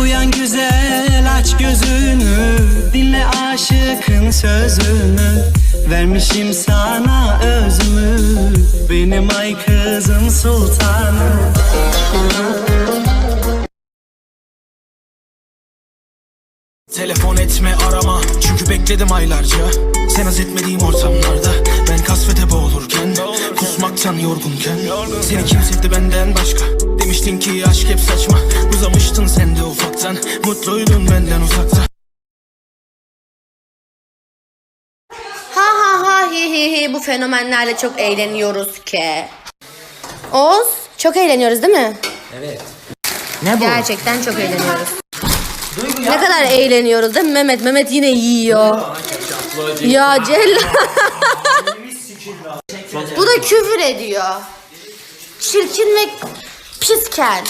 Uyan güzel aç gözünü. Dinle aşıkın sözünü. Vermişim sana özümü. Benim ay kızım sultanım Telefon etme arama. Çünkü bekledim aylarca. Sen haz etmediğim ortamlarda. Ben kasvete boğulurken Kusmaktan yorgunken. Seni kim sevdi benden başka. Demiştin ki aşk hep saçma Mutluydun benden uzakta Ha ha ha hi hi hi bu fenomenlerle çok eğleniyoruz ki. Oz çok eğleniyoruz değil mi? Ne bu? Gerçekten çok eğleniyoruz. Ne kadar eğleniyoruz değil mi Mehmet? Mehmet yine yiyor. Ya Celal. bu da küfür ediyor. Çirkin ve pisken.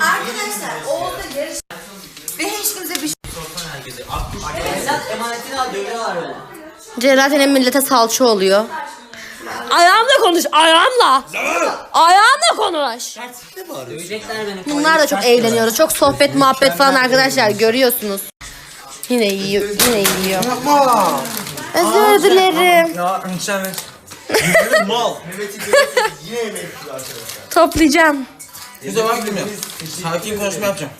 Arkadaşlar Oğuz'la yarış Yine millete salça oluyor. Ayağımla konuş, ayağımla. Ayağımla konuş. Bunlar da çok eğleniyoruz. Çok sohbet muhabbet falan arkadaşlar görüyorsunuz. Yine yiyor, yine yiyor. Özür dilerim. Ya sen Mal. Toplayacağım. Bize bak bilmiyorum. Sakin konuşma yapacağım.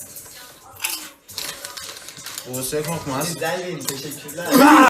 Buse korkmaz.